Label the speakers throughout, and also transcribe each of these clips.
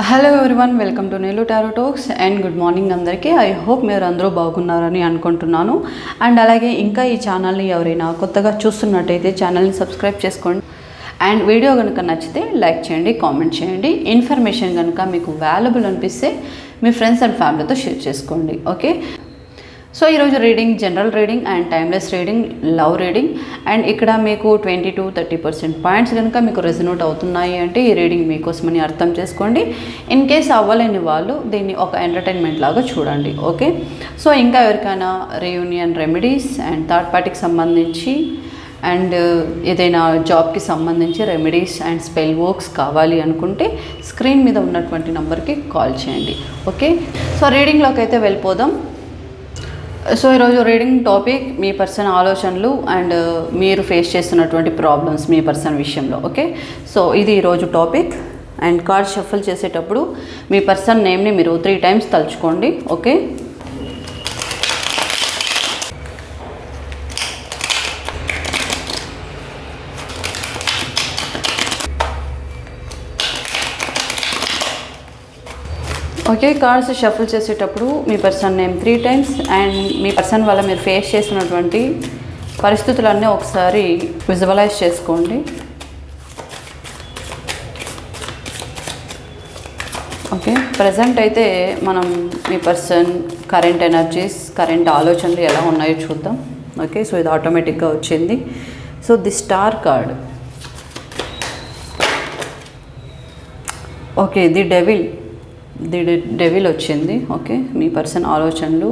Speaker 1: Hello everyone welcome to నెలు tarot talks and good morning అందరికీ. I hope మీరు అందరూ బాగున్నారని అనుకుంటున్నాను. అండ్ అలాగే ఇంకా ఈ ఛానల్ని ఎవరైనా కొత్తగా చూస్తున్నట్టయితే ఛానల్ని సబ్స్క్రైబ్ చేసుకోండి. అండ్ వీడియో కనుక నచ్చితే లైక్ చేయండి కామెంట్ చేయండి. ఇన్ఫర్మేషన్ కనుక మీకు వాల్యుబుల్ అనిపిస్తే మీ ఫ్రెండ్స్ అండ్ ఫ్యామిలీతో షేర్ చేసుకోండి. ఓకే సో ఈరోజు reading general reading and timeless reading love reading and ఇక్కడ మీకు twenty to thirty percent points కనుక మీకు రెజనోట్ అవుతున్నాయి అంటే ఈ రీడింగ్ మీకోసమని అర్థం చేసుకోండి. ఇన్ కేస్ అవ్వలేని వాళ్ళు దీన్ని ఒక ఎంటర్టైన్మెంట్ లాగా చూడండి ఓకే? సో ఇంకా ఎవరికైనా రీయూనియన్ రెమెడీస్ అండ్ థర్డ్ పార్టీకి సంబంధించి అండ్ ఏదైనా జాబ్కి సంబంధించి రెమెడీస్ అండ్ స్పెల్ వర్క్స్ కావాలి అనుకుంటే స్క్రీన్ మీద ఉన్నటువంటి నెంబర్కి కాల్ చేయండి ఓకే? సో రీడింగ్లోకి అయితే వెళ్ళిపోదాం. సో ఈరోజు రీడింగ్ టాపిక్ మీ పర్సన్ ఆలోచనలు అండ్ మీరు ఫేస్ చేస్తున్నటువంటి ప్రాబ్లమ్స్ మీ పర్సన్ విషయంలో ఓకే? సో ఇది ఈరోజు టాపిక్ అండ్ కార్డ్ షఫల్ చేసేటప్పుడు మీ పర్సన్ నేమ్ని మీరు త్రీ టైమ్స్ తలుచుకోండి ఓకే? ఓకే కార్డ్స్ షఫుల్ చేసేటప్పుడు మీ person name three times and me person వల్ల మీరు ఫేస్ చేసినటువంటి పరిస్థితులన్నీ ఒకసారి విజువలైజ్ చేసుకోండి. ఓకే ప్రజెంట్ అయితే మనం మీ పర్సన్ కరెంట్ ఎనర్జీస్ కరెంట్ ఆలోచనలు ఎలా ఉన్నాయో చూద్దాం. ఓకే సో ఇది ఆటోమేటిక్గా వచ్చింది. So the star card okay the devil the devil వచ్చింది ఓకే? మీ పర్సన్ ఆలోచనలు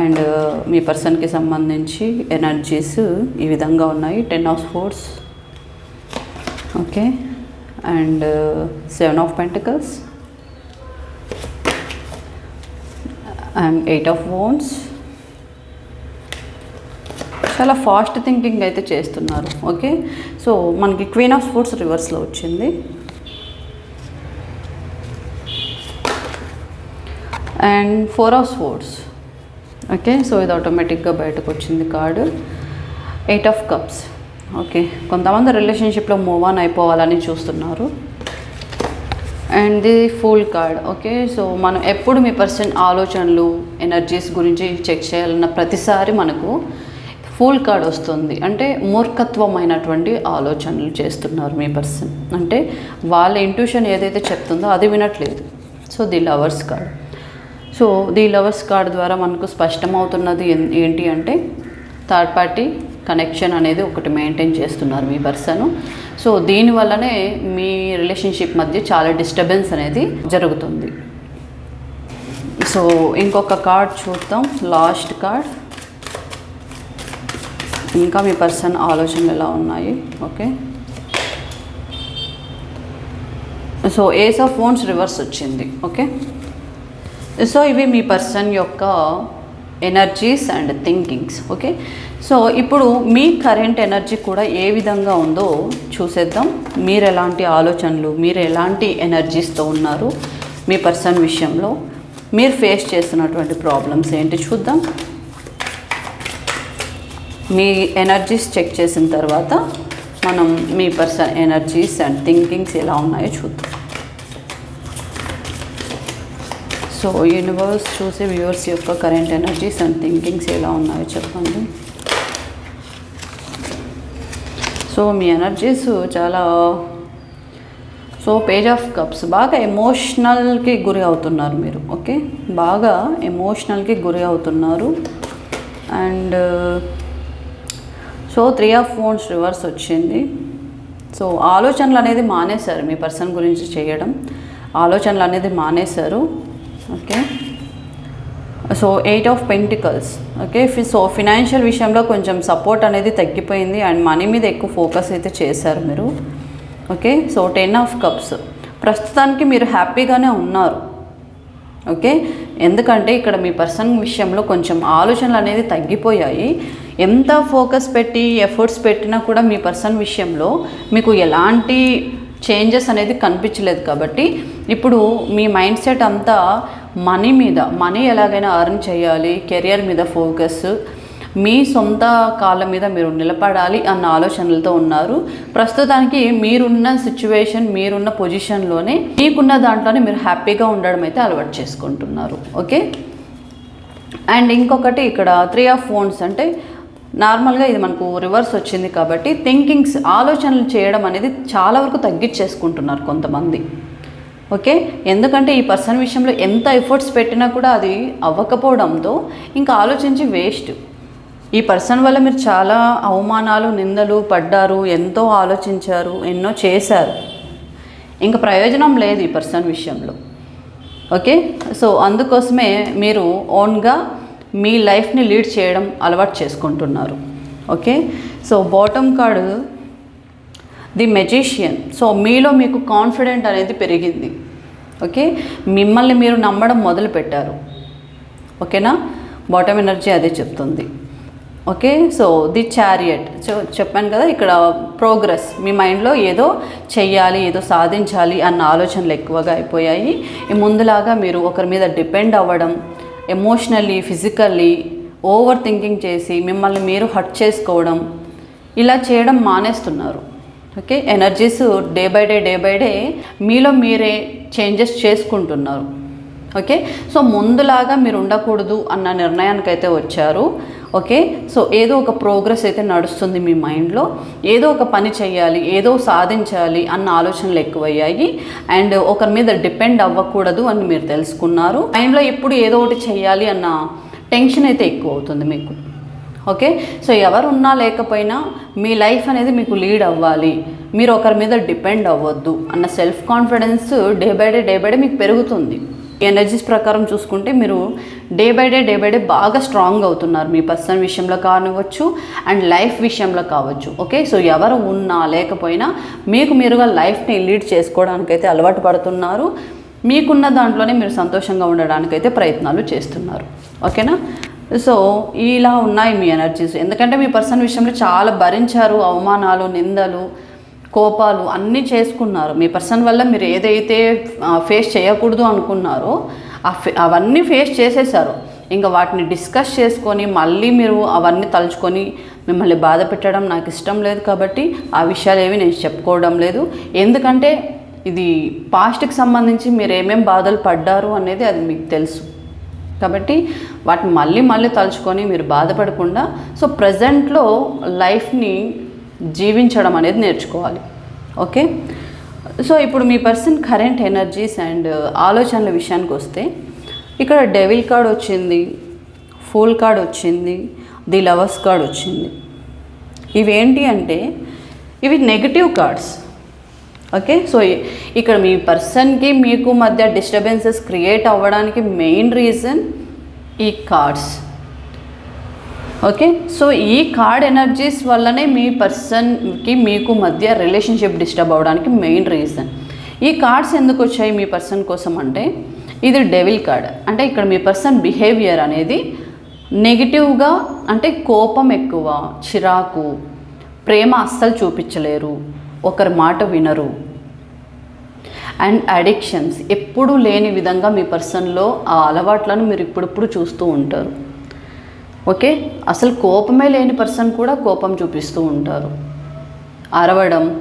Speaker 1: అండ్ uh, మీ పర్సన్కి సంబంధించి ఎనర్జీస్ ఈ విధంగా ఉన్నాయి. Ten of swords okay? And uh, seven of pentacles and eight of wands చాలా ఫాస్ట్ థింకింగ్ అయితే చేస్తున్నారు ఓకే? సో మనకి క్వీన్ ఆఫ్ ఫోర్స్ రివర్స్లో వచ్చింది. And four of swords. Okay so ఇది ఆటోమేటిక్గా బయటకు వచ్చింది card. Eight of cups. Okay కొంతమంది రిలేషన్షిప్లో మూవ్ ఆన్ అయిపోవాలని చూస్తున్నారు. And the fool card. Okay so మనం ఎప్పుడు మీ పర్సన్ ఆలోచనలు ఎనర్జీస్ గురించి చెక్ చేయాలన్న ప్రతిసారి మనకు ఫుల్ కార్డ్ వస్తుంది. అంటే మూర్ఖత్వమైనటువంటి ఆలోచనలు చేస్తున్నారు మీ పర్సన్. అంటే వాళ్ళ ఇంట్యూషన్ ఏదైతే చెప్తుందో అది వినట్లేదు. So the lovers card. So the lovers card ద్వారా మనకు స్పష్టమవుతున్నది ఏంటి అంటే థర్డ్ పార్టీ కనెక్షన్ అనేది ఒకటి మెయింటైన్ చేస్తున్నారు మీ పర్సన్ సో దీనివల్లనే మీ రిలేషన్షిప్ మధ్య చాలా డిస్టర్బెన్స్ అనేది జరుగుతుంది. సో ఇంకొక కార్డ్ చూద్దాం. లాస్ట్ కార్డ్ ఇంకా మీ పర్సన్ ఆలోచనలు ఎలా ఉన్నాయి? ఓకే సో ఏస్ ఆఫ్ ఫోన్స్ రివర్స్ వచ్చింది. ఓకే సో ఇవి మీ పర్సన్ యొక్క energies and thinkings okay so ఇప్పుడు మీ కరెంట్ ఎనర్జీ కూడా ఏ విధంగా ఉందో చూసేద్దాం. మీరు ఎలాంటి ఆలోచనలు మీరు ఎలాంటి ఎనర్జీస్తో ఉన్నారు మీ పర్సన్ విషయంలో? మీరు ఫేస్ చేస్తున్నటువంటి ప్రాబ్లమ్స్ ఏంటి చూద్దాం. మీ ఎనర్జీస్ చెక్ చేసిన తర్వాత మనం మీ పర్సన్ ఎనర్జీస్ అండ్ థింకింగ్స్ ఎలా ఉన్నాయో చూద్దాం. సో యూనివర్స్ చూసి వ్యూవర్స్ యొక్క కరెంట్ ఎనర్జీస్ అండ్ థింకింగ్స్ ఎలా ఉన్నాయో చెప్పండి. సో మీ ఎనర్జీస్ చాలా సో పేజ్ ఆఫ్ కప్స్ బాగా ఎమోషనల్కి గురి అవుతున్నారు మీరు ఓకే? బాగా ఎమోషనల్కి గురి అవుతున్నారు. అండ్ సో త్రీ ఆఫ్ ఫోన్స్ రివర్స్ వచ్చింది. సో ఆలోచనలు అనేది మానేశారు మీ పర్సన్ గురించి చేయడం. ఆలోచనలు అనేది మానేశారు. Okay so eight of pentacles okay so financial విషయంలో కొంచెం సపోర్ట్ అనేది తగ్గిపోయింది అండ్ మనీ మీద ఎక్కువ ఫోకస్ అయితే చేశారు మీరు. Okay so ten of cups ప్రస్తుతానికి మీరు హ్యాపీగానే ఉన్నారు. ఓకే ఎందుకంటే ఇక్కడ మీ పర్సన్ విషయంలో కొంచెం ఆలోచనలు అనేది తగ్గిపోయాయి. ఎంత ఫోకస్ పెట్టి ఎఫర్ట్స్ పెట్టినా కూడా మీ పర్సన్ విషయంలో మీకు ఎలాంటి చేంజెస్ అనేది కనిపించలేదు కాబట్టి ఇప్పుడు మీ మైండ్ సెట్ అంతా మనీ మీద మనీ ఎలాగైనా అర్న్ చేయాలి కెరియర్ మీద ఫోకస్ మీ సొంత కాళ్ళ మీద మీరు నిలబడాలి అన్న ఆలోచనలతో ఉన్నారు. ప్రస్తుతానికి మీరున్న సిచ్యువేషన్ మీరున్న పొజిషన్లోనే మీకున్న దాంట్లోనే మీరు హ్యాపీగా ఉండడం అయితే అలవాటు చేసుకుంటున్నారు. ఓకే? అండ్ ఇంకొకటి ఇక్కడ త్రీ ఆఫ్ ఫోన్స్ అంటే నార్మల్గా ఇది మనకు రివర్స్ వచ్చింది కాబట్టి థింకింగ్స్ ఆలోచనలు చేయడం అనేది చాలా వరకు తగ్గించేసుకుంటున్నారు కొంతమంది. ఓకే? ఎందుకంటే ఈ పర్సన్ విషయంలో ఎంత ఎఫర్ట్స్ పెట్టినా కూడా అది అవ్వకపోవడంతో ఇంకా ఆలోచించి వేస్ట్. ఈ పర్సన్ వల్ల మీరు చాలా అవమానాలు నిందలు పడ్డారు ఎంతో ఆలోచించారు ఎన్నో చేశారు. ఇంకా ప్రయోజనం లేదు ఈ పర్సన్ విషయంలో. ఓకే? సో అందుకోసమే మీరు ఓన్గా మీ లైఫ్ని లీడ్ చేయడం అలవాటు చేసుకుంటున్నారు. Okay? So bottom card the magician. So మీలో మీకు కాన్ఫిడెంట్ అనేది పెరిగింది. ఓకే? మిమ్మల్ని మీరు నమ్మడం మొదలు పెట్టారు ఓకేనా? బాటమ్ ఎనర్జీ అదే చెప్తుంది. Okay? So the chariot. So చెప్పాను కదా ఇక్కడ ప్రోగ్రెస్. మీ మైండ్లో ఏదో చెయ్యాలి ఏదో సాధించాలి అన్న ఆలోచనలు ఎక్కువగా అయిపోయాయి. ఈ ముందులాగా మీరు ఒకరి మీద డిపెండ్ అవ్వడం ఎమోషనల్లీ ఫిజికల్లీ ఓవర్ థింకింగ్ చేసి మిమ్మల్ని మీరు హర్ట్ చేసుకోవడం ఇలా చేయడం మానేస్తున్నారు. Okay? Energies day by day day by day మీలో మీరే చేంజెస్ చేసుకుంటున్నారు. ఓకే? సో ముందులాగా మీరు ఉండకూడదు అన్న నిర్ణయానికి అయితే వచ్చారు. ఓకే? సో ఏదో ఒక ప్రోగ్రెస్ అయితే నడుస్తుంది మీ మైండ్లో ఏదో ఒక పని చేయాలి ఏదో సాధించాలి అన్న ఆలోచనలు ఎక్కువయ్యాయి. అండ్ ఒకరి మీద డిపెండ్ అవ్వకూడదు అని మీరు తెలుసుకున్నారు. మైండ్లో ఎప్పుడు ఏదో ఒకటి చేయాలి అన్న టెన్షన్ అయితే ఎక్కువ అవుతుంది మీకు. ఓకే? సో ఎవరు ఉన్నా లేకపోయినా మీ లైఫ్ అనేది మీకు లీడ్ అవ్వాలి. మీరు ఒకరి మీద డిపెండ్ అవ్వద్దు అన్న self confidence day by day day by day మీకు పెరుగుతుంది. ఎనర్జీస్ ప్రకారం చూసుకుంటే మీరు day by day day by day బాగా స్ట్రాంగ్ అవుతున్నారు. మీ పర్సన్ విషయంలో కానివ్వచ్చు అండ్ లైఫ్ విషయంలో కావచ్చు. ఓకే? సో ఎవరు ఉన్నా లేకపోయినా మీకు మీరుగా లైఫ్ని లీడ్ చేసుకోవడానికైతే అలవాటు పడుతున్నారు. మీకున్న దాంట్లోనే మీరు సంతోషంగా ఉండడానికైతే ప్రయత్నాలు చేస్తున్నారు. ఓకేనా? సో ఇలా ఉన్నాయి మీ ఎనర్జీస్ ఎందుకంటే మీ పర్సన్ విషయంలో చాలా భరించారు అవమానాలు నిందలు కోపాలు అన్నీ చేసుకున్నారు. మీ పర్సన్ వల్ల మీరు ఏదైతే ఫేస్ చేయకూడదు అనుకున్నారో అవన్నీ ఫేస్ చేసేసారు. ఇంకా వాటిని డిస్కస్ చేసుకొని మళ్ళీ మీరు అవన్నీ తలుచుకొని మిమ్మల్ని బాధ పెట్టడం నాకు ఇష్టం లేదు కాబట్టి ఆ విషయాలు ఏవి నేను చెప్పుకోవడం లేదు. ఎందుకంటే ఇది పాస్ట్కి సంబంధించి మీరు ఏమేమి బాధలు పడ్డారు అనేది అది మీకు తెలుసు. కాబట్టి వాటిని మళ్ళీ మళ్ళీ తలుచుకొని మీరు బాధపడకుండా సో ప్రజెంట్లో లైఫ్ని జీవించడం అనేది నేర్చుకోవాలి. ఓకే? సో ఇప్పుడు మీ పర్సన్ కరెంట్ ఎనర్జీస్ అండ్ ఆలోచనల విషయానికి వస్తే ఇక్కడ డెవిల్ కార్డ్ వచ్చింది ఫూల్ కార్డ్ వచ్చింది ది లవర్స్ కార్డ్ వచ్చింది. ఇవేంటి అంటే ఇవి నెగిటివ్ కార్డ్స్. ఓకే? సో ఇక్కడ మీ పర్సన్కి మీకు మధ్య డిస్టర్బెన్సెస్ క్రియేట్ అవ్వడానికి మెయిన్ రీజన్ ఈ కార్డ్స్. ఓకే? సో ఈ కార్డ్ ఎనర్జీస్ వల్లనే మీ పర్సన్కి మీకు మధ్య రిలేషన్షిప్ డిస్టర్బ్ అవ్వడానికి మెయిన్ రీజన్ ఈ కార్డ్స్ ఎందుకు వచ్చాయి మీ పర్సన్ కోసం అంటే ఇది డెవిల్ కార్డ్ అంటే ఇక్కడ మీ పర్సన్ బిహేవియర్ అనేది నెగిటివ్గా అంటే కోపం ఎక్కువ చిరాకు ప్రేమ అస్సలు చూపించలేరు. ఒకరి మాట వినరు. అండ్ అడిక్షన్స్ ఎప్పుడూ లేని విధంగా మీ పర్సన్లో ఆ అలవాట్లను మీరు ఇప్పుడిప్పుడు చూస్తూ ఉంటారు. ఓకే? అసలు కోపమే లేని పర్సన్ కూడా కోపం చూపిస్తూ ఉంటారు. అరవడం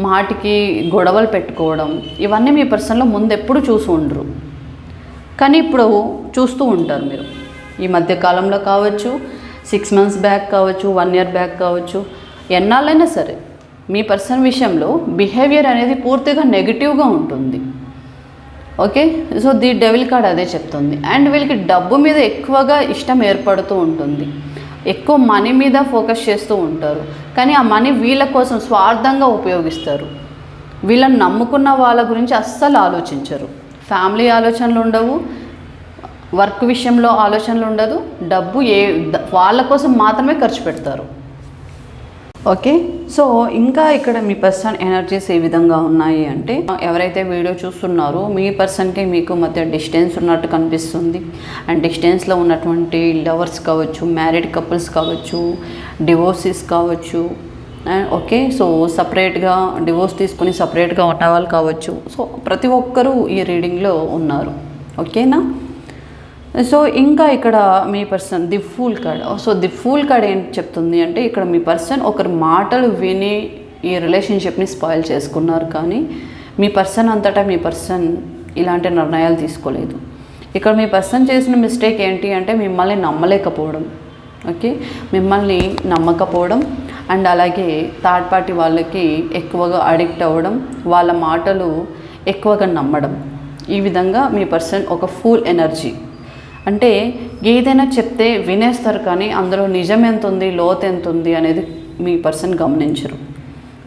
Speaker 1: మాటికి గొడవలు పెట్టుకోవడం ఇవన్నీ మీ పర్సన్లో ముందు ఎప్పుడు చూసి ఉండరు. కానీ ఇప్పుడు చూస్తూ ఉంటారు మీరు. ఈ మధ్య కాలంలో కావచ్చు సిక్స్ మంత్స్ బ్యాక్ కావచ్చు వన్ ఇయర్ బ్యాక్ కావచ్చు ఎన్నాళ్ళైనా సరే. మీ పర్సన్ విషయంలో బిహేవియర్ అనేది పూర్తిగా నెగిటివ్గా ఉంటుంది. Okay? So the devil card అదే చెప్తుంది. అండ్ వీళ్ళకి డబ్బు మీద ఎక్కువగా ఇష్టం ఏర్పడుతూ ఉంటుంది. ఎక్కువ మనీ మీద ఫోకస్ చేస్తూ ఉంటారు. కానీ ఆ మనీ వీళ్ళ కోసం స్వార్థంగా ఉపయోగిస్తారు. వీళ్ళని నమ్ముకున్న వాళ్ళ గురించి అస్సలు ఆలోచించరు. ఫ్యామిలీ ఆలోచనలు ఉండవు. వర్క్ విషయంలో ఆలోచనలు ఉండదు. డబ్బు ఏ వాళ్ళ కోసం మాత్రమే ఖర్చు పెడతారు. ఓకే? సో ఇంకా ఇక్కడ మీ పర్సన్ ఎనర్జీస్ ఏ విధంగా ఉన్నాయి అంటే ఎవరైతే వీడియో చూస్తున్నారో మీ పర్సన్కి మీకు మధ్య డిస్టెన్స్ ఉన్నట్టు కనిపిస్తుంది. అండ్ డిస్టెన్స్లో ఉన్నటువంటి లవర్స్ కావచ్చు మ్యారీడ్ కపుల్స్ కావచ్చు డివోర్సెస్ కావచ్చు అండ్ ఓకే? సో సపరేట్గా డివోర్స్ తీసుకొని సపరేట్గా ఉన్న వాళ్ళు కావచ్చు. సో ప్రతి ఒక్కరూ ఈ రీడింగ్లో ఉన్నారు. ఓకేనా? సో ఇంకా ఇక్కడ మీ person the fool card so the fool card ఏం చెప్తుంది అంటే ఇక్కడ మీ పర్సన్ ఒకరి మాటలు విని ఈ రిలేషన్షిప్ని స్పాయిల్ చేసుకున్నారు కానీ మీ పర్సన్ అంతటా మీ పర్సన్ ఇలాంటి నిర్ణయాలు తీసుకోలేదు. ఇక్కడ మీ పర్సన్ చేసిన మిస్టేక్ ఏంటి అంటే మిమ్మల్ని నమ్మలేకపోవడం. ఓకే మిమ్మల్ని నమ్మకపోవడం అండ్ అలాగే థర్డ్ పార్టీ వాళ్ళకి ఎక్కువగా అడిక్ట్ అవ్వడం వాళ్ళ మాటలు ఎక్కువగా నమ్మడం. ఈ విధంగా మీ పర్సన్ ఒక ఫుల్ ఎనర్జీ అంటే ఏదైనా చెప్తే వినేస్తారు కానీ అందులో నిజం ఎంత ఉంది లోతు ఎంత ఉంది అనేది మీ పర్సన్ గమనించరు.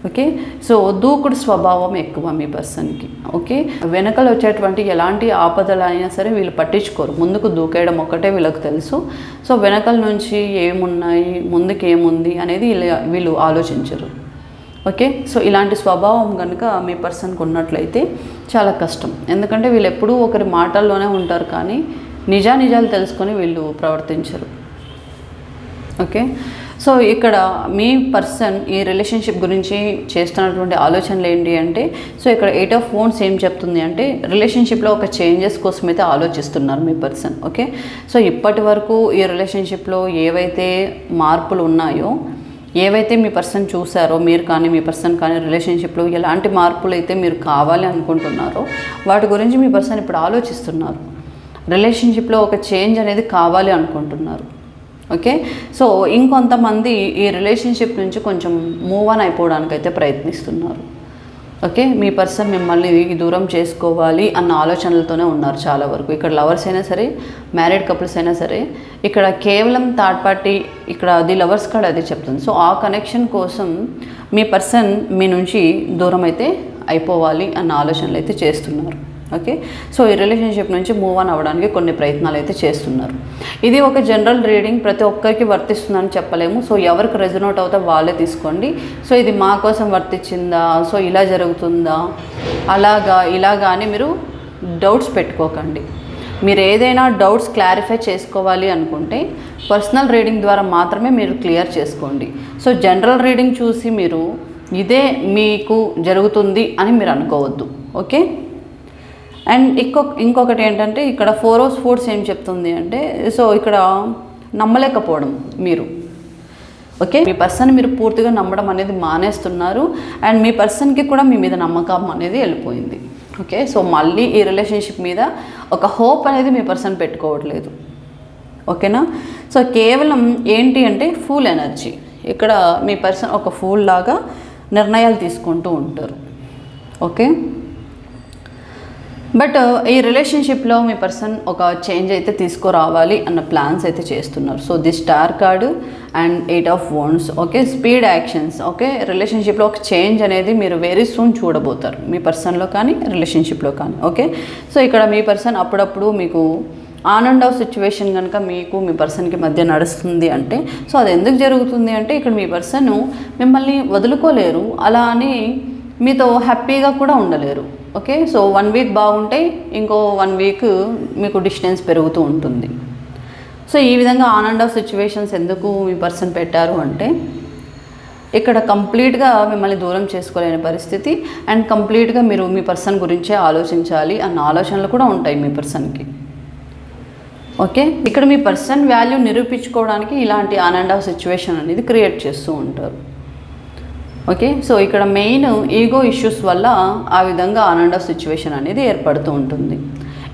Speaker 1: ఓకే? సో దూకుడు స్వభావం ఎక్కువ మీ పర్సన్కి ఓకే? వెనకలు వచ్చేటువంటి ఎలాంటి ఆపదలు అయినా సరే వీళ్ళు పట్టించుకోరు. ముందుకు దూకేయడం ఒక్కటే వీళ్ళకి తెలుసు. సో వెనకల నుంచి ఏమున్నాయి ముందుకు ఏముంది అనేది వీళ్ళు- వీళ్ళు ఆలోచించరు. ఓకే? సో ఇలాంటి స్వభావం కనుక మీ పర్సన్కి ఉన్నట్లయితే చాలా కష్టం. ఎందుకంటే వీళ్ళు ఎప్పుడూ ఒకరి మాటల్లోనే ఉంటారు కానీ నిజానిజాలు తెలుసుకొని వీళ్ళు ప్రవర్తించరు. ఓకే? సో ఇక్కడ మీ పర్సన్ ఈ రిలేషన్షిప్ గురించి చేస్తున్నటువంటి ఆలోచనలు ఏంటి అంటే సో ఇక్కడ ఎయిట్ ఆఫ్ ఫోన్స్ ఏం చెప్తుంది అంటే రిలేషన్షిప్లో ఒక చేంజెస్ కోసం అయితే ఆలోచిస్తున్నారు మీ పర్సన్. ఓకే? సో ఇప్పటి వరకు ఈ రిలేషన్షిప్లో ఏవైతే మార్పులు ఉన్నాయో ఏవైతే మీ పర్సన్ చూసారో మీరు కానీ మీ పర్సన్ కానీ రిలేషన్షిప్లో ఎలాంటి మార్పులు అయితే మీరు కావాలి అనుకుంటున్నారో వాటి గురించి మీ పర్సన్ ఇప్పుడు ఆలోచిస్తున్నారు. రిలేషన్షిప్లో ఒక చేంజ్ అనేది కావాలి అనుకుంటున్నారు. ఓకే? సో ఇంకొంతమంది ఈ రిలేషన్షిప్ నుంచి కొంచెం మూవ్ ఆన్ అయిపోవడానికి అయితే ప్రయత్నిస్తున్నారు. ఓకే? మీ పర్సన్ మిమ్మల్ని దూరం చేసుకోవాలి అన్న ఆలోచనలతోనే ఉన్నారు చాలా వరకు. ఇక్కడ లవర్స్ అయినా సరే మ్యారీడ్ కపుల్స్ అయినా సరే ఇక్కడ కేవలం థర్డ్ పార్టీ ఇక్కడ అది లవర్స్ కార్డ్ అది చెప్తుంది. సో ఆ కనెక్షన్ కోసం మీ పర్సన్ మీ నుంచి దూరం అయితే అయిపోవాలి అన్న ఆలోచనలు అయితే చేస్తున్నారు. ఓకే? సో ఈ రిలేషన్షిప్ నుంచి మూవ్ ఆన్ అవ్వడానికి కొన్ని ప్రయత్నాలు అయితే చేస్తున్నారు. ఇది ఒక జనరల్ రీడింగ్ ప్రతి ఒక్కరికి వర్తిస్తుందని చెప్పలేము. సో ఎవరికి రెజనోట్ అవుతా వాళ్ళే తీసుకోండి. సో ఇది మా కోసం వర్తించిందా సో ఇలా జరుగుతుందా? అలాగా ఇలాగా అని మీరు డౌట్స్ పెట్టుకోకండి. మీరు ఏదైనా డౌట్స్ క్లారిఫై చేసుకోవాలి అనుకుంటే పర్సనల్ రీడింగ్ ద్వారా మాత్రమే మీరు క్లియర్ చేసుకోండి. సో జనరల్ రీడింగ్ చూసి మీరు ఇదే మీకు జరుగుతుంది అని మీరు అనుకోవద్దు. ఓకే? అండ్ ఇంకొక ఇంకొకటి ఏంటంటే ఇక్కడ ఫోర్ ఓస్ ఫోర్స్ ఏం చెప్తుంది అంటే సో ఇక్కడ నమ్మలేకపోవడం మీరు. ఓకే? మీ పర్సన్ మీరు పూర్తిగా నమ్మడం అనేది మానేస్తున్నారు అండ్ మీ పర్సన్కి కూడా మీ మీద నమ్మకం అనేది వెళ్ళిపోయింది. ఓకే? సో మళ్ళీ ఈ రిలేషన్షిప్ మీద ఒక హోప్ అనేది మీ పర్సన్ పెట్టుకోవట్లేదు. ఓకేనా? సో కేవలం ఏంటి అంటే ఫూల్ ఎనర్జీ. ఇక్కడ మీ పర్సన్ ఒక ఫూల్ లాగా నిర్ణయాలు తీసుకుంటూ ఉంటారు. ఓకే? బట్ ఈ రిలేషన్షిప్లో మీ పర్సన్ ఒక చేంజ్ అయితే తీసుకురావాలి అన్న ప్లాన్స్ అయితే చేస్తున్నారు. So the star card and eight of wands okay? Speed actions okay? రిలేషన్షిప్లో ఒక చేంజ్ అనేది మీరు వెరీ సూన్ చూడబోతారు. మీ పర్సన్లో కానీ రిలేషన్షిప్లో కానీ ఓకే? సో ఇక్కడ మీ పర్సన్ అప్పుడప్పుడు మీకు ఆన్ అండ్ ఆఫ్ సిచ్యువేషన్ కనుక మీకు మీ పర్సన్కి మధ్య నడుస్తుంది అంటే సో అది ఎందుకు జరుగుతుంది అంటే ఇక్కడ మీ పర్సన్ మిమ్మల్ని వదులుకోలేరు. అలా అని మీతో హ్యాపీగా కూడా ఉండలేరు ఓకే? సో వన్ వీక్ బాగుంటే ఇంకో వన్ వీక్ మీకు డిస్టెన్స్ పెరుగుతూ ఉంటుంది. సో ఈ విధంగా ఆన్ అండ్ ఆఫ్ సిచ్యువేషన్స్ ఎందుకు మీ పర్సన్ పెట్టారు అంటే ఇక్కడ కంప్లీట్గా మిమ్మల్ని దూరం చేసుకోలేని పరిస్థితి అండ్ కంప్లీట్గా మీరు మీ పర్సన్ గురించే ఆలోచించాలి అన్న ఆలోచనలు కూడా ఉంటాయి మీ పర్సన్కి. ఓకే? ఇక్కడ మీ పర్సన్ వాల్యూ నిరూపించుకోవడానికి ఇలాంటి ఆన్ అండ్ ఆఫ్ సిచ్యువేషన్ అనేది క్రియేట్ చేస్తూ ఉంటారు. ఓకే సో ఇక్కడ మెయిన్ ఈగో ఇష్యూస్ వల్ల ఆ విధంగా ఆన్ అండ్ ఆఫ్ సిచ్యువేషన్ అనేది ఏర్పడుతూ ఉంటుంది.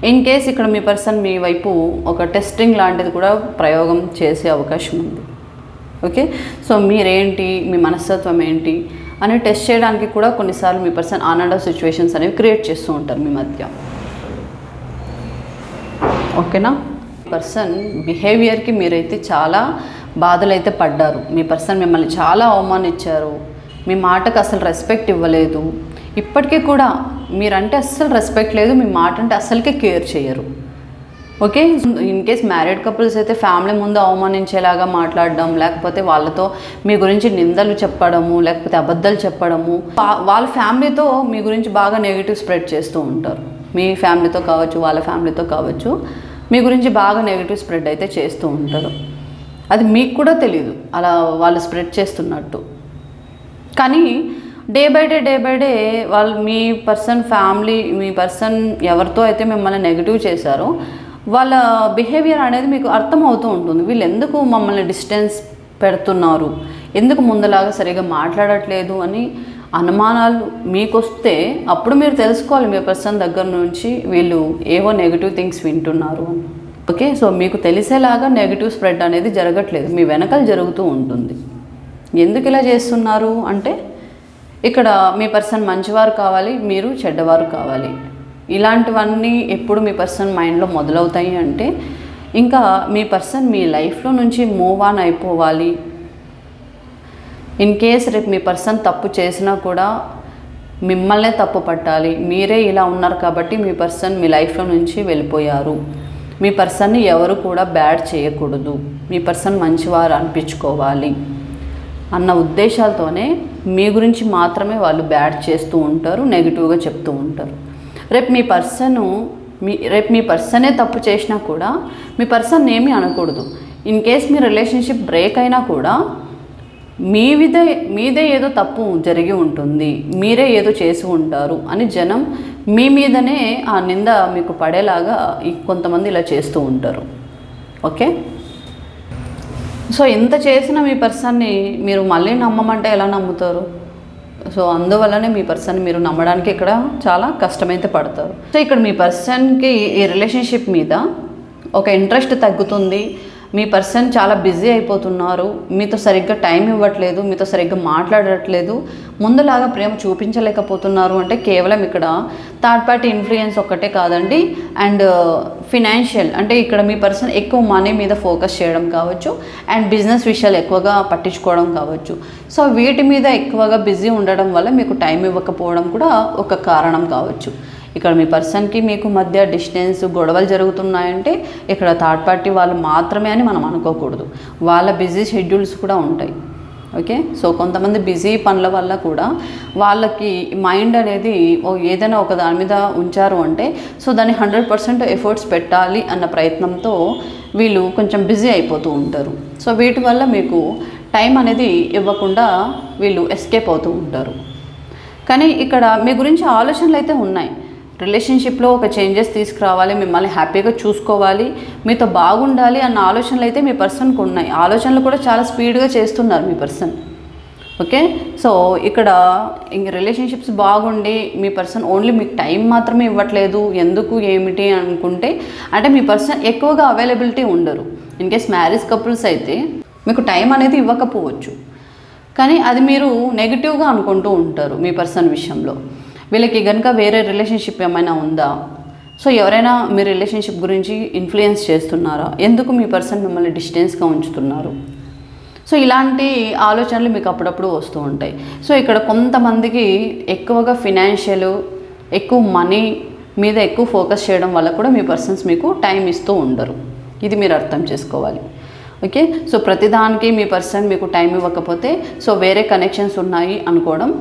Speaker 1: ఇన్ కేస్ ఇక్కడ మీ పర్సన్ మీ వైపు ఒక టెస్టింగ్ లాంటిది కూడా ప్రయోగం చేసే అవకాశం ఉంది. ఓకే సో మీరేంటి? మీ మనస్తత్వం ఏంటి? అని టెస్ట్ చేయడానికి కూడా కొన్నిసార్లు మీ person on and off situations అనేవి క్రియేట్ చేస్తూ ఉంటారు మీ మధ్య. ఓకేనా పర్సన్ బిహేవియర్కి మీరైతే చాలా బాధలు అయితే పడ్డారు. మీ పర్సన్ మిమ్మల్ని చాలా అవమానించారు. మీ మాటకు అసలు రెస్పెక్ట్ ఇవ్వలేదు. ఇప్పటికీ కూడా మీరంటే అస్సలు రెస్పెక్ట్ లేదు మీ మాట అంటే అస్సలకే కేర్ చేయరు. Okay in case married couples అయితే ఫ్యామిలీ ముందు అవమానించేలాగా మాట్లాడడం లేకపోతే వాళ్ళతో మీ గురించి నిందలు చెప్పడము లేకపోతే అబద్ధాలు చెప్పడము వాళ్ళ ఫ్యామిలీతో మీ గురించి బాగా నెగిటివ్ స్ప్రెడ్ చేస్తూ ఉంటారు. మీ ఫ్యామిలీతో కావచ్చు వాళ్ళ ఫ్యామిలీతో కావచ్చు మీ గురించి బాగా నెగిటివ్ స్ప్రెడ్ అయితే చేస్తూ ఉంటారు. అది మీకు కూడా తెలియదు అలా వాళ్ళు స్ప్రెడ్ చేస్తున్నట్టు. కానీ day by day day by day వాళ్ళు మీ పర్సన్ ఫ్యామిలీ మీ పర్సన్ ఎవరితో అయితే మిమ్మల్ని నెగిటివ్ చేశారో వాళ్ళ బిహేవియర్ అనేది మీకు అర్థమవుతూ ఉంటుంది. వీళ్ళు ఎందుకు మమ్మల్ని డిస్టెన్స్ పెడుతున్నారు? ఎందుకు ముందులాగా సరిగా మాట్లాడట్లేదు అని అనుమానాలు మీకు వస్తే అప్పుడు మీరు తెలుసుకోవాలి మీ పర్సన్ దగ్గర నుంచి వీళ్ళు ఏవో నెగిటివ్ థింగ్స్ వింటున్నారు. అని ఓకే? సో మీకు తెలిసేలాగా నెగిటివ్ స్ప్రెడ్ అనేది జరగట్లేదు. మీ వెనకాల జరుగుతూ ఉంటుంది. ఎందుకు ఇలా చేస్తున్నారు అంటే ఇక్కడ మీ పర్సన్ మంచివారు కావాలి మీరు చెడ్డవారు కావాలి. ఇలాంటివన్నీ ఎప్పుడు మీ పర్సన్ మైండ్లో మొదలవుతాయి అంటే ఇంకా మీ పర్సన్ మీ లైఫ్లో నుంచి మూవ్ ఆన్ అయిపోవాలి. ఇన్ కేస్ రేపు మీ పర్సన్ తప్పు చేసినా కూడా మిమ్మల్నే తప్పు పట్టాలి. మీరే ఇలా ఉన్నారు కాబట్టి మీ పర్సన్ మీ లైఫ్లో నుంచి వెళ్ళిపోయారు. మీ పర్సన్ని ఎవరు కూడా బ్యాడ్ చేయకూడదు. మీ పర్సన్ మంచివారు అనిపించుకోవాలి. అన్న ఉద్దేశాలతోనే మీ గురించి మాత్రమే వాళ్ళు బ్యాడ్ చేస్తూ ఉంటారు నెగిటివ్గా చెప్తూ ఉంటారు. రేపు మీ పర్సను మీ రేపు మీ పర్సనే తప్పు చేసినా కూడా మీ పర్సన్ ఏమీ అనకూడదు. ఇన్ కేస్ మీ రిలేషన్షిప్ బ్రేక్ అయినా కూడా మీదే మీదే ఏదో తప్పు జరిగి ఉంటుంది మీరే ఏదో చేసి ఉంటారు అని జనం మీ మీదనే ఆ నింద మీకు పడేలాగా కొంతమంది ఇలా చేస్తూ ఉంటారు. ఓకే? సో ఇంత చేసిన మీ పర్సన్ని మీరు మళ్ళీ నమ్మమంటే ఎలా నమ్ముతారు? సో అందువల్లనే మీ పర్సన్ మీరు నమ్మడానికి ఇక్కడ చాలా కష్టమైతే పడతారు. సో ఇక్కడ మీ పర్సన్కి ఈ రిలేషన్షిప్ మీద ఒక ఇంట్రెస్ట్ తగ్గుతుంది. మీ పర్సన్ చాలా బిజీ అయిపోతున్నారు మీతో సరిగ్గా టైం ఇవ్వట్లేదు మీతో సరిగ్గా మాట్లాడట్లేదు ముందులాగా ప్రేమ చూపించలేకపోతున్నారు అంటే కేవలం ఇక్కడ థర్డ్ పార్టీ ఇన్ఫ్లుయెన్స్ ఒక్కటే కాదండి. అండ్ ఫినాన్షియల్ అంటే ఇక్కడ మీ పర్సన్ ఎక్కువ మనీ మీద ఫోకస్ చేయడం కావచ్చు అండ్ బిజినెస్ విషయాలు ఎక్కువగా పట్టించుకోవడం కావచ్చు. సో వీటి మీద ఎక్కువగా బిజీ ఉండడం వల్ల మీకు టైం ఇవ్వకపోవడం కూడా ఒక కారణం కావచ్చు. ఇక్కడ మీ పర్సన్కి మీకు మధ్య డిస్టెన్స్ గొడవలు జరుగుతున్నాయంటే ఇక్కడ థర్డ్ పార్టీ వాళ్ళు మాత్రమే అని మనం అనుకోకూడదు. వాళ్ళ బిజీ షెడ్యూల్స్ కూడా ఉంటాయి. ఓకే? సో కొంతమంది బిజీ పనుల వల్ల కూడా వాళ్ళకి మైండ్ అనేది ఓ ఏదైనా ఒక దాని మీద ఉంచారు అంటే సో దాన్ని హండ్రెడ్ పర్సెంట్ ఎఫర్ట్స్ పెట్టాలి అన్న ప్రయత్నంతో వీళ్ళు కొంచెం బిజీ అయిపోతూ ఉంటారు. సో వీటి వల్ల మీకు టైం అనేది ఇవ్వకుండా వీళ్ళు ఎస్కేప్ అవుతూ ఉంటారు. కానీ ఇక్కడ మీ గురించి ఆలోచనలు అయితే ఉన్నాయి. రిలేషన్షిప్లో ఒక చేంజెస్ తీసుకురావాలి మిమ్మల్ని హ్యాపీగా చూసుకోవాలి మీతో బాగుండాలి అన్న ఆలోచనలు అయితే మీ పర్సన్కి ఉన్నాయి. ఆలోచనలు కూడా చాలా స్పీడ్గా చేస్తున్నారు మీ పర్సన్. ఓకే? సో ఇక్కడ ఇంక రిలేషన్షిప్స్ బాగుండి మీ పర్సన్ ఓన్లీ మీకు టైం మాత్రమే ఇవ్వట్లేదు ఎందుకు ఏమిటి అనుకుంటే అంటే మీ పర్సన్ ఎక్కువగా అవైలబిలిటీ ఉండరు. ఇన్ కేస్ మ్యారేజ్ కపుల్స్ అయితే మీకు టైం అనేది ఇవ్వకపోవచ్చు. కానీ అది మీరు నెగిటివ్గా అనుకుంటూ ఉంటారు మీ పర్సన్ విషయంలో. వీళ్ళకి కనుక వేరే రిలేషన్షిప్ ఏమైనా ఉందా? సో ఎవరైనా మీ రిలేషన్షిప్ గురించి ఇన్ఫ్లుయెన్స్ చేస్తున్నారా? ఎందుకు మీ పర్సన్ మిమ్మల్ని డిస్టెన్స్గా ఉంచుతున్నారు? సో ఇలాంటి ఆలోచనలు మీకు అప్పుడప్పుడు వస్తూ ఉంటాయి. సో ఇక్కడ కొంతమందికి ఎక్కువగా ఫినాన్షియల్ ఎక్కువ మనీ మీద ఎక్కువ ఫోకస్ చేయడం వల్ల కూడా మీ పర్సన్స్ మీకు టైం ఇస్తూ ఉండరు. ఇది మీరు అర్థం చేసుకోవాలి. ఓకే సో ప్రతిదానికి మీ పర్సన్ మీకు టైం ఇవ్వకపోతే సో వేరే కనెక్షన్స్ ఉన్నాయి అనుకోవడం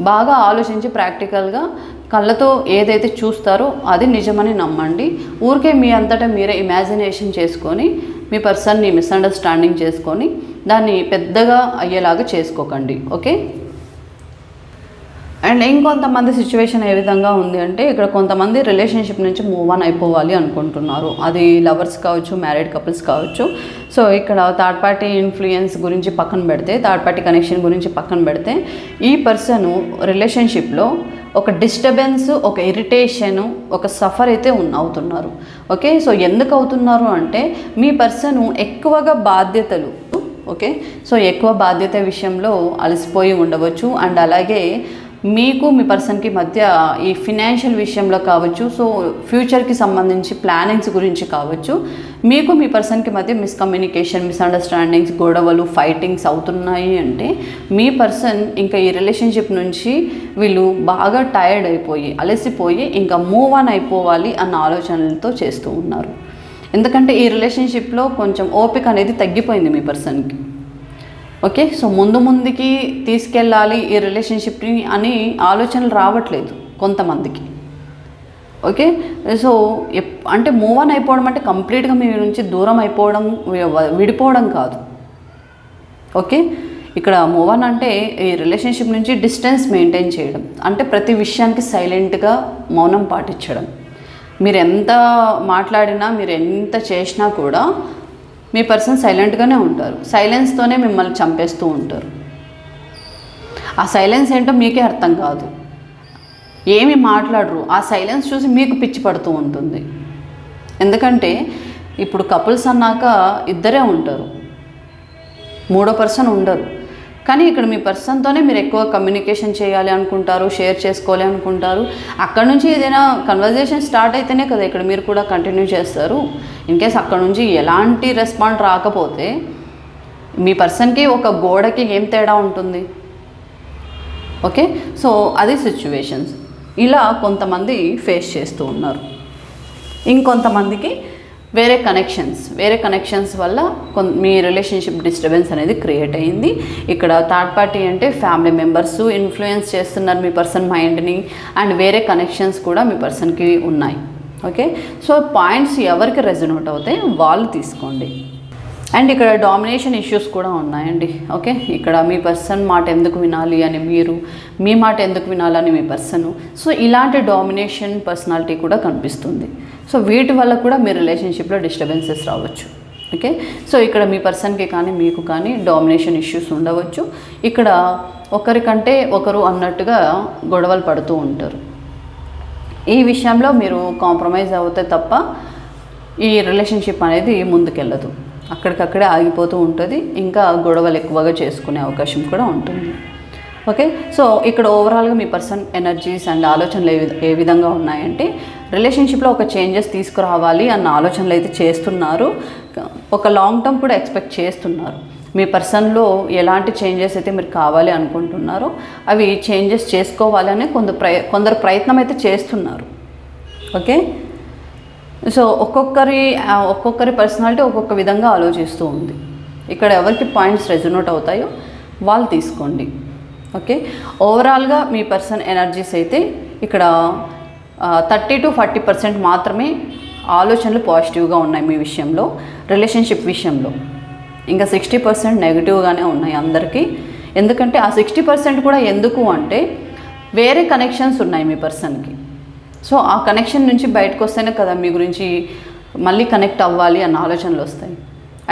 Speaker 1: బాగా ఆలోచించి ప్రాక్టికల్గా కళ్ళతో ఏదైతే చూస్తారో అది నిజమని నమ్మండి. ఊరికే మీ అంతటా మీరే ఇమాజినేషన్ చేసుకొని మీ పర్సన్ని మిస్అండర్స్టాండింగ్ చేసుకొని దాన్ని పెద్దగా అయ్యేలాగా చేసుకోకండి. ఓకే? అండ్ ఇంకొంతమంది సిచ్యువేషన్ ఏ విధంగా ఉంది అంటే ఇక్కడ కొంతమంది రిలేషన్షిప్ నుంచి మూవ్ ఆన్ అయిపోవాలి అనుకుంటున్నారు. అది లవర్స్ కావచ్చు మ్యారీడ్ కపుల్స్ కావచ్చు. సో ఇక్కడ థర్డ్ పార్టీ ఇన్ఫ్లుయెన్స్ గురించి పక్కన పెడితే థర్డ్ పార్టీ కనెక్షన్ గురించి పక్కన పెడితే ఈ పర్సన్ రిలేషన్షిప్లో ఒక డిస్టర్బెన్స్ ఒక ఇరిటేషను ఒక సఫర్ అయితే ఉన్న అవుతున్నారు. ఓకే సో ఎందుకు అవుతున్నారు అంటే మీ పర్సన్ ఎక్కువగా బాధ్యతలు ఓకే సో ఎక్కువ బాధ్యత విషయంలో అలసిపోయి ఉండవచ్చు. అండ్ అలాగే మీకు మీ పర్సన్కి మధ్య ఈ ఫినాన్షియల్ విషయంలో కావచ్చు సో ఫ్యూచర్కి సంబంధించి ప్లానింగ్స్ గురించి కావచ్చు మీకు మీ పర్సన్కి మధ్య మిస్కమ్యూనికేషన్ మిస్అండర్స్టాండింగ్స్ గొడవలు ఫైటింగ్స్ అవుతున్నాయి అంటే మీ పర్సన్ ఇంకా ఈ రిలేషన్షిప్ నుంచి వీళ్ళు బాగా టైర్డ్ అయిపోయి అలసిపోయి ఇంకా మూవ్ ఆన్ అయిపోవాలి అన్న ఆలోచనలతో చేస్తూ ఉన్నారు. ఎందుకంటే ఈ రిలేషన్షిప్లో కొంచెం ఓపిక అనేది తగ్గిపోయింది మీ పర్సన్కి. ఓకే? సో ముందు ముందుకి తీసుకెళ్ళాలి ఈ రిలేషన్షిప్ని అని ఆలోచనలు రావట్లేదు కొంతమందికి. ఓకే? సో ఎప్- అంటే మూవ్ ఆన్ అయిపోవడం అంటే కంప్లీట్గా మీ నుంచి దూరం అయిపోవడం విడిపోవడం కాదు. ఓకే? ఇక్కడ మూవ్ ఆన్ అంటే ఈ రిలేషన్షిప్ నుంచి డిస్టెన్స్ మెయింటైన్ చేయడం. అంటే ప్రతి విషయానికి సైలెంట్గా మౌనం పాటించడం. మీరు ఎంత మాట్లాడినా మీరు ఎంత చేసినా కూడా మీ పర్సన్ సైలెంట్గానే ఉంటారు. సైలెన్స్తోనే మిమ్మల్ని చంపేస్తూ ఉంటారు. ఆ సైలెన్స్ ఏంటో మీకే అర్థం కాదు. ఏమి మాట్లాడరు. ఆ సైలెన్స్ చూసి మీకు పిచ్చి పడుతూ ఉంటుంది. ఎందుకంటే ఇప్పుడు కపుల్స్ అన్నాక ఇద్దరే ఉంటారు. మూడో పర్సన్ ఉండరు. కానీ ఇక్కడ మీ పర్సన్తోనే మీరు ఎక్కువ కమ్యూనికేషన్ చేయాలి అనుకుంటారు షేర్ చేసుకోవాలి అనుకుంటారు. అక్కడ నుంచి ఏదైనా కన్వర్జేషన్ స్టార్ట్ అయితేనే కదా ఇక్కడ మీరు కూడా కంటిన్యూ చేస్తారు. ఇన్ కేస్ అక్కడ నుంచి ఎలాంటి రెస్పాండ్ రాకపోతే మీ పర్సన్కి ఒక గోడకి ఏం తేడా ఉంటుంది? ఓకే సో అది సిచ్యువేషన్స్ ఇలా కొంతమంది ఫేస్ చేస్తూ ఉన్నారు. ఇంకొంతమందికి వేరే కనెక్షన్స్ వేరే కనెక్షన్స్ వల్ల కొన్ మీ రిలేషన్షిప్ డిస్టర్బెన్స్ అనేది క్రియేట్ అయింది ఇక్కడ థర్డ్ పార్టీ అంటే ఫ్యామిలీ మెంబర్స్ ఇన్ఫ్లుయెన్స్ చేస్తున్నారు మీ పర్సన్ మైండ్ని అండ్ వేరే కనెక్షన్స్ కూడా మీ పర్సన్కి ఉన్నాయి. ఓకే? సో పాయింట్స్ ఎవరికి రెజనోట్ అవుతాయి వాళ్ళు తీసుకోండి. అండ్ ఇక్కడ డామినేషన్ ఇష్యూస్ కూడా ఉన్నాయండి. ఓకే? ఇక్కడ మీ పర్సన్ మాట ఎందుకు వినాలి అని మీరు మీ మాట ఎందుకు వినాలని మీ పర్సన్ సో ఇలాంటి డామినేషన్ పర్సనాలిటీ కూడా కనిపిస్తుంది. సో వీటి వల్ల కూడా మీ రిలేషన్షిప్లో డిస్టర్బెన్సెస్ రావచ్చు. ఓకే సో ఇక్కడ మీ పర్సన్కి కానీ మీకు కానీ డామినేషన్ ఇష్యూస్ ఉండవచ్చు. ఇక్కడ ఒకరికంటే ఒకరు అన్నట్టుగా గొడవలు పడుతూ ఉంటారు. ఈ విషయంలో మీరు కాంప్రమైజ్ అవుతే తప్ప ఈ రిలేషన్షిప్ అనేది ముందుకెళ్ళదు. అక్కడికక్కడే ఆగిపోతూ ఉంటుంది. ఇంకా గొడవలు ఎక్కువగా చేసుకునే అవకాశం కూడా ఉంటుంది. ఓకే? సో ఇక్కడ ఓవరాల్గా మీ పర్సన్ ఎనర్జీస్ అండ్ ఆలోచనలు ఏ ఏ విధంగా ఉన్నాయంటే రిలేషన్షిప్లో ఒక చేంజెస్ తీసుకురావాలి అన్న ఆలోచనలు అయితే చేస్తున్నారు. ఒక లాంగ్ టర్మ్ కూడా ఎక్స్పెక్ట్ చేస్తున్నారు. మీ పర్సన్లో ఎలాంటి చేంజెస్ అయితే మీరు కావాలి అనుకుంటున్నారో అవి చేంజెస్ చేసుకోవాలని కొందరు ప్రయ కొందరు ప్రయత్నం అయితే చేస్తున్నారు. ఓకే? సో ఒక్కొక్కరి ఒక్కొక్కరి పర్సనాలిటీ ఒక్కొక్క విధంగా ఆలోచిస్తూ ఉంది. ఇక్కడ ఎవరికి పాయింట్స్ రెజనోట్ అవుతాయో వాళ్ళు తీసుకోండి. ఓకే? ఓవరాల్గా మీ పర్సన్ ఎనర్జీస్ అయితే ఇక్కడ థర్టీ టు ఫార్టీ పర్సెంట్ మాత్రమే ఆలోచనలు పాజిటివ్గా ఉన్నాయి మీ విషయంలో రిలేషన్షిప్ విషయంలో. ఇంకా సిక్స్టీ పర్సెంట్ నెగిటివ్గానే ఉన్నాయి అందరికీ. ఎందుకంటే ఆ సిక్స్టీ పర్సెంట్ కూడా ఎందుకు అంటే వేరే కనెక్షన్స్ ఉన్నాయి మీ పర్సన్కి. సో ఆ కనెక్షన్ నుంచి బయటకు వస్తేనే కదా మీ గురించి మళ్ళీ కనెక్ట్ అవ్వాలి అన్న ఆలోచనలు వస్తాయి.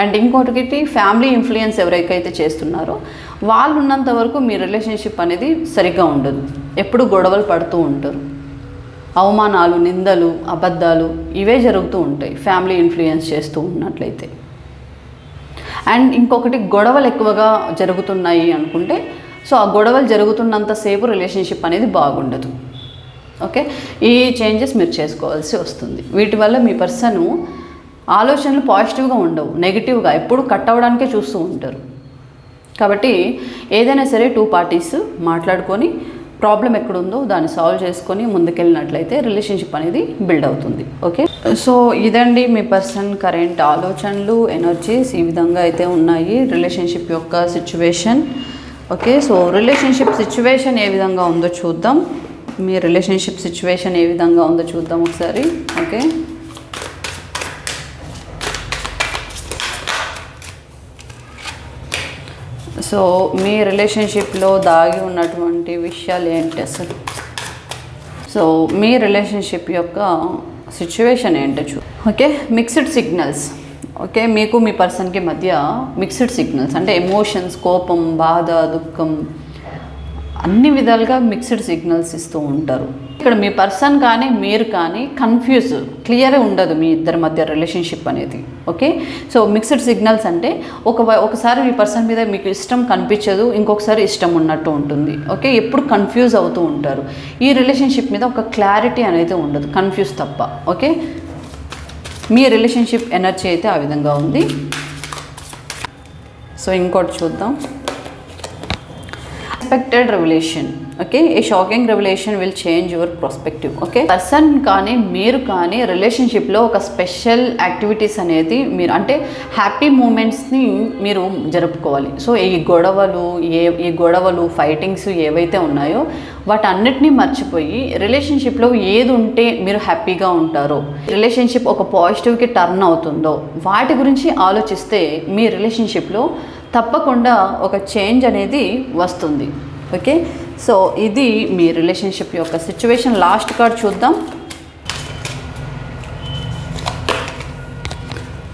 Speaker 1: అండ్ ఇంకొకటి ఫ్యామిలీ ఇన్ఫ్లుయెన్స్ ఎవరికైతే చేస్తున్నారో వాళ్ళు ఉన్నంత వరకు మీ రిలేషన్షిప్ అనేది సరిగ్గా ఉండదు. ఎప్పుడు గొడవలు పడుతూ ఉంటారు. అవమానాలు నిందలు అబద్ధాలు ఇవే జరుగుతూ ఉంటాయి. ఫ్యామిలీ ఇన్ఫ్లుయెన్స్ చేస్తూ ఉన్నట్లయితే. అండ్ ఇంకొకటి గొడవలు ఎక్కువగా జరుగుతున్నాయి అనుకుంటే సో ఆ గొడవలు జరుగుతున్నంతసేపు రిలేషన్షిప్ అనేది బాగుండదు. ఓకే ఈ చేంజెస్ మీరు చేసుకోవాల్సి వస్తుంది. వీటి వల్ల మీ పర్సన్ ఆలోచనలు పాజిటివ్గా ఉండవు. నెగిటివ్గా ఎప్పుడు కట్ అవ్వడానికే చూస్తూ ఉంటారు. కాబట్టి ఏదైనా సరే టూ పార్టీస్ మాట్లాడుకొని ప్రాబ్లం ఎక్కడుందో దాన్ని సాల్వ్ చేసుకొని ముందుకెళ్ళినట్లయితే రిలేషన్షిప్ అనేది బిల్డ్ అవుతుంది. ఓకే సో ఇదండి మీ పర్సన్ కరెంట్ ఆలోచనలు ఎనర్జీస్ ఈ విధంగా అయితే ఉన్నాయి. రిలేషన్షిప్ యొక్క situation okay so relationship situation ఏ విధంగా ఉందో చూద్దాం. మీ రిలేషన్షిప్ సిచ్యువేషన్ ఏ విధంగా ఉందో చూద్దాం ఒకసారి. ఓకే సో మీ రిలేషన్షిప్లో దాగి ఉన్నటువంటి విషయాలు ఏంటి అసలు? సో మీ రిలేషన్షిప్ యొక్క సిచ్యువేషన్ ఏంటో చూ ఓకే? Mixed signals. ఓకే? మీకు మీ పర్సన్కి మధ్య మిక్స్డ్ సిగ్నల్స్ అంటే ఎమోషన్స్ కోపం బాధ దుఃఖం అన్ని విధాలుగా మిక్స్డ్ సిగ్నల్స్ ఇస్తూ ఉంటారు. ఇక్కడ మీ పర్సన్ కానీ మీరు కానీ కన్ఫ్యూజ్ క్లియర్ ఉండదు మీ ఇద్దరి మధ్య రిలేషన్షిప్ అనేది ఓకే సో మిక్స్డ్ సిగ్నల్స్ అంటే ఒక ఒకసారి మీ పర్సన్ మీద మీకు ఇష్టం కనిపించదు ఇంకొకసారి ఇష్టం ఉన్నట్టు ఉంటుంది ఓకే ఎప్పుడు కన్ఫ్యూజ్ అవుతూ ఉంటారు. ఈ రిలేషన్షిప్ మీద ఒక క్లారిటీ అనేది ఉండదు కన్ఫ్యూజ్ తప్ప ఓకే మీ రిలేషన్షిప్ ఎనర్జీ అయితే ఆ విధంగా ఉంది. సో ఇంకోటి చూద్దాం. Expected revolution okay a shocking revolution will change your prospective okay person కానీ మీరు కానీ రిలేషన్షిప్లో ఒక స్పెషల్ యాక్టివిటీస్ అనేది మీరు అంటే హ్యాపీ మూమెంట్స్ని మీరు జరుపుకోవాలి. సో ఈ గొడవలు ఏ ఈ గొడవలు ఫైటింగ్స్ ఏవైతే ఉన్నాయో వాటన్నిటినీ మర్చిపోయి రిలేషన్షిప్లో ఏది ఉంటే మీరు హ్యాపీగా ఉంటారో రిలేషన్షిప్ ఒక పాజిటివ్కి టర్న్ అవుతుందో వాటి గురించి ఆలోచిస్తే మీ రిలేషన్షిప్లో తప్పకుండా ఒక చేంజ్ అనేది వస్తుంది. ఓకే సో ఇది మీ రిలేషన్షిప్ యొక్క సిచ్యువేషన్ లాస్ట్ కార్డ్ చూద్దాం.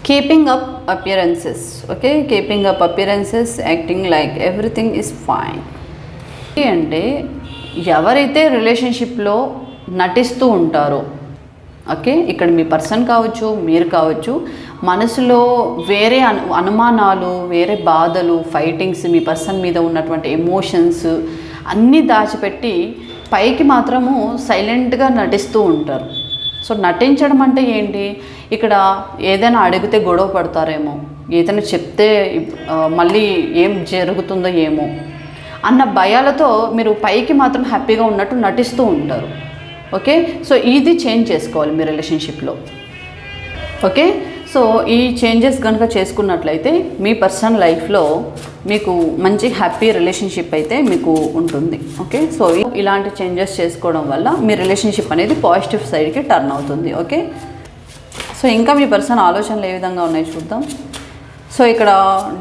Speaker 1: Keeping up appearances okay keeping up appearances acting like everything is fine అంటే ఎవరైతే రిలేషన్షిప్లో నటిస్తూ ఉంటారో ఓకే ఇక్కడ మీ పర్సన్ కావచ్చు మీరు కావచ్చు మనసులో వేరే అను అనుమానాలు వేరే బాధలు ఫైటింగ్స్ మీ పర్సన్ మీద ఉన్నటువంటి ఎమోషన్స్ అన్నీ దాచిపెట్టి పైకి మాత్రము సైలెంట్గా నటిస్తూ ఉంటారు. సో నటించడం అంటే ఏంటి? ఇక్కడ ఏదైనా అడిగితే గొడవ పడతారేమో ఏదైనా చెప్తే మళ్ళీ ఏం జరుగుతుందో ఏమో అన్న భయాలతో మీరు పైకి మాత్రం హ్యాపీగా ఉన్నట్టు నటిస్తూ ఉంటారు. ఓకే? సో ఇది చేంజ్ చేసుకోవాలి మీ రిలేషన్షిప్లో. ఓకే? సో ఈ చేంజెస్ కనుక చేసుకున్నట్లయితే మీ పర్సనల్ లైఫ్లో మీకు మంచి హ్యాపీ రిలేషన్షిప్ అయితే మీకు ఉంటుంది. ఓకే సో ఇలాంటి చేంజెస్ చేసుకోవడం వల్ల మీ రిలేషన్షిప్ అనేది పాజిటివ్ సైడ్కి టర్న్ అవుతుంది. ఓకే సో ఇంకా మీ పర్సన్ ఆలోచనలు ఏ విధంగా ఉన్నాయి చూద్దాం. సో ఇక్కడ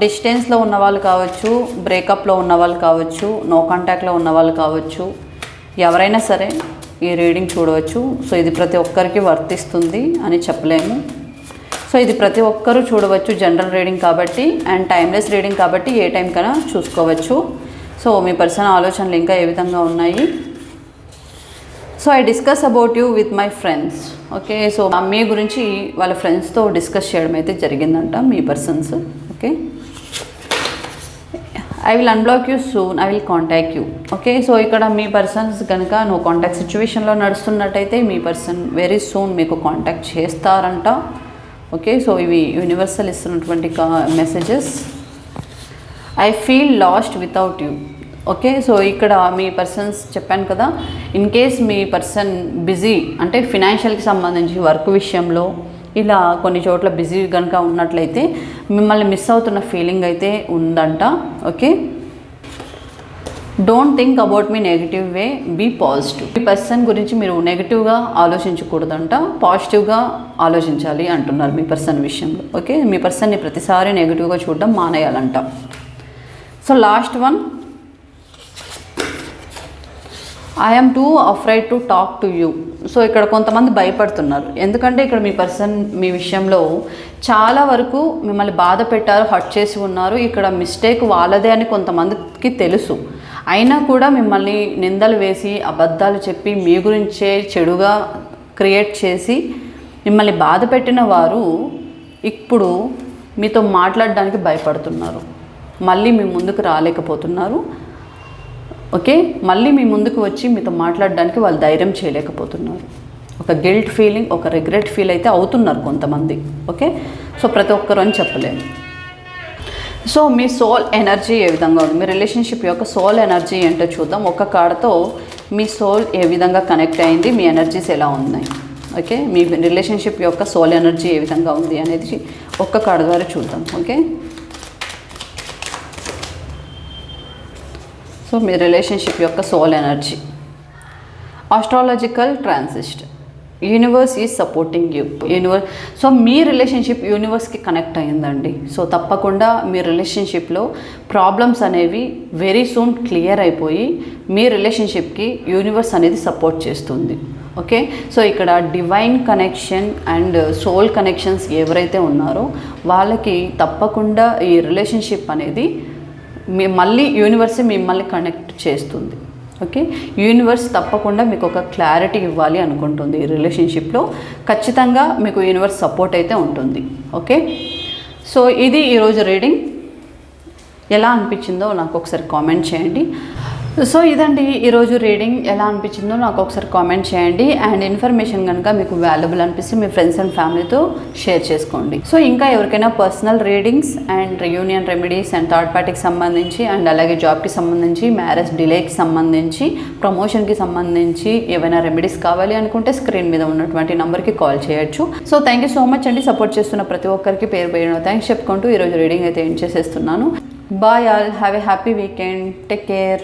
Speaker 1: డిస్టెన్స్లో ఉన్న వాళ్ళు కావచ్చు బ్రేకప్లో ఉన్న వాళ్ళు కావచ్చు నో కాంటాక్ట్లో ఉన్న వాళ్ళు కావచ్చు ఎవరైనా సరే ఈ రీడింగ్ చూడవచ్చు. సో ఇది ప్రతి ఒక్కరికి వర్తిస్తుంది అని చెప్పలేము. సో ఇది ప్రతి ఒక్కరూ చూడవచ్చు జనరల్ రీడింగ్ కాబట్టి అండ్ టైమ్లెస్ రీడింగ్ కాబట్టి ఏ టైంకైనా చూసుకోవచ్చు. సో మీ పర్సన్ ఆలోచనలు ఇంకా ఏ విధంగా ఉన్నాయి? So I discuss about you with my friends okay so మీ గురించి వాళ్ళ ఫ్రెండ్స్తో డిస్కస్ చేయడం అయితే జరిగిందంట మీ persons okay I will unblock you soon I will contact you okay so ఇక్కడ మీ పర్సన్స్ కనుక నువ్వు కాంటాక్ట్ సిచ్యువేషన్లో నడుస్తున్నట్టయితే మీ పర్సన్ వెరీ సూన్ మీకు కాంటాక్ట్ చేస్తారంట. ఓకే సో ఇవి యూనివర్సల్ ఇస్తున్నటువంటి messages I feel lost without you okay so ఇక్కడ మీ పర్సన్స్ చెప్పాను కదా ఇన్ కేస్ మీ పర్సన్ బిజీ అంటే ఫినాన్షియల్కి సంబంధించి వర్క్ విషయంలో ఇలా కొన్ని చోట్ల బిజీ కనుక ఉన్నట్లయితే మిమ్మల్ని మిస్ అవుతున్న ఫీలింగ్ అయితే ఉందంట. Okay don't think about me negative way be positive ఈ పర్సన్ గురించి మీరు నెగిటివ్గా ఆలోచించకూడదంట పాజిటివ్గా ఆలోచించాలి అంటున్నారు మీ పర్సన్ విషయంలో. ఓకే మీ పర్సన్ని ప్రతిసారి నెగిటివ్గా చూడడం మానేయాలంట. So last one I'm too afraid to talk to you so ఇక్కడ కొంతమంది భయపడుతున్నారు. ఎందుకంటే ఇక్కడ మీ పర్సన్ మీ విషయంలో చాలా వరకు మిమ్మల్ని బాధ పెట్టారు హట్ చేసి ఉన్నారు. ఇక్కడ మిస్టేక్ వాళ్ళదే అని కొంతమందికి తెలుసు. అయినా కూడా మిమ్మల్ని నిందలు వేసి అబద్ధాలు చెప్పి మీ గురించే చెడుగా క్రియేట్ చేసి మిమ్మల్ని బాధ పెట్టిన వారు ఇప్పుడు మీతో మాట్లాడడానికి భయపడుతున్నారు. మళ్ళీ మీ ముందుకు రాలేకపోతున్నారు. ఓకే? మళ్ళీ మీ ముందుకు వచ్చి మీతో మాట్లాడడానికి వాళ్ళు ధైర్యం చేయలేకపోతున్నారు. ఒక గిల్ట్ ఫీలింగ్ ఒక రిగ్రెట్ ఫీల్ అయితే అవుతున్నారు కొంతమంది. ఓకే? సో ప్రతి ఒక్కరు అని చెప్పలేము. సో మీ సోల్ ఎనర్జీ ఏ విధంగా ఉంది? మీ రిలేషన్షిప్ యొక్క సోల్ ఎనర్జీ ఏంటో చూద్దాం. ఒక కాడతో మీ సోల్ ఏ విధంగా కనెక్ట్ అయింది? మీ ఎనర్జీస్ ఎలా ఉన్నాయి? ఓకే మీ రిలేషన్షిప్ యొక్క సోల్ ఎనర్జీ ఏ విధంగా ఉంది అనేది ఒక్క కాడ ద్వారా చూద్దాం. ఓకే సో మీ రిలేషన్షిప్ యొక్క soul energy astrological transit universe is supporting you universe so me relationship యూనివర్స్కి కనెక్ట్ అయ్యిందండి. సో తప్పకుండా మీ రిలేషన్షిప్లో ప్రాబ్లమ్స్ అనేవి వెరీ సూన్ క్లియర్ అయిపోయి మీ రిలేషన్షిప్కి యూనివర్స్ అనేది సపోర్ట్ చేస్తుంది. ఓకే సో ఇక్కడ divine connection and soul connections ఎవరైతే ఉన్నారో వాళ్ళకి తప్పకుండా ఈ రిలేషన్షిప్ అనేది మీ మళ్ళీ యూనివర్సే మిమ్మల్ని కనెక్ట్ చేస్తుంది. ఓకే? యూనివర్స్ తప్పకుండా మీకు ఒక క్లారిటీ ఇవ్వాలి అనుకుంటుంది ఈ రిలేషన్షిప్లో. ఖచ్చితంగా మీకు యూనివర్స్ సపోర్ట్ అయితే ఉంటుంది. ఓకే? సో ఇది ఈరోజు రీడింగ్. ఎలా అనిపించిందో నాకు ఒకసారి కామెంట్ చేయండి. సో ఇదండి ఈరోజు రీడింగ్ ఎలా అనిపించిందో నాకు ఒకసారి కామెంట్ చేయండి అండ్ ఇన్ఫర్మేషన్ కనుక మీకు వాల్యుబుల్ అనిపిస్తే మీ ఫ్రెండ్స్ అండ్ ఫ్యామిలీతో షేర్ చేసుకోండి. సో ఇంకా ఎవరికైనా personal readings and union remedies and third పార్టీకి సంబంధించి అండ్ అలాగే జాబ్కి సంబంధించి మ్యారేజ్ డిలేకి సంబంధించి ప్రమోషన్కి సంబంధించి ఏవైనా రెమెడీస్ కావాలి అనుకుంటే స్క్రీన్ మీద ఉన్నటువంటి నెంబర్కి కాల్ చేయొచ్చు. So thank you so much అండి. సపోర్ట్ చేస్తున్న ప్రతి ఒక్కరికి పేరు పేరున థ్యాంక్స్ చెప్పుకుంటూ ఈరోజు రీడింగ్ అయితే ఏం చేసేస్తున్నాను. Bye all have a happy weekend take care